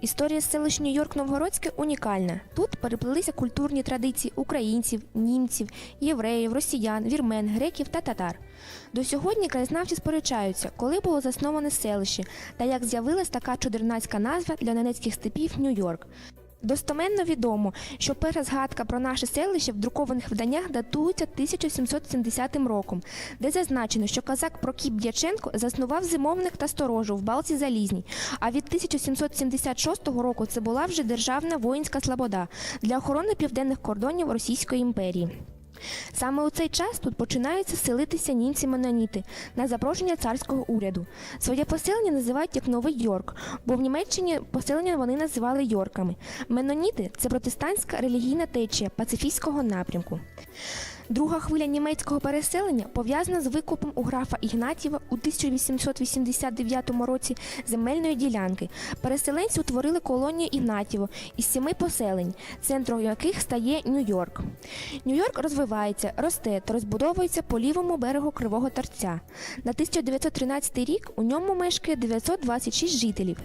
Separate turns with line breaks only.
Історія селищ Нью-Йорк Новгородське унікальна. Тут переплилися культурні традиції українців, німців, євреїв, росіян, вірмен, греків та татар. До сьогодні краєзнавці сперечаються, коли було засноване селище та як з'явилась така чудернацька назва для ненецьких степів Нью-Йорк. Достоменно відомо, що перша згадка про наше селище в друкованих виданнях датується 1770 роком, де зазначено, що казак Прокіп Дяченко заснував зимовник та сторожу в Балці Залізній, а від 1776 року це була вже державна воїнська слобода для охорони південних кордонів Російської імперії. Саме у цей час тут починаються селитися німці-меноніти на запрошення царського уряду. Своє поселення називають як Новий Йорк, бо в Німеччині поселення вони називали Йорками. Меноніти це протестантська релігійна течія пацифійського напрямку. Друга хвиля німецького переселення пов'язана з викупом у графа Ігнатєва у 1889 році земельної ділянки. Переселенці утворили колонію Ігнатєво із сіми поселень, центром яких стає Нью-Йорк. Нью-Йорк розвивається, росте та розбудовується по лівому берегу Кривого Торця. На 1913 рік у ньому мешкає 926 жителів.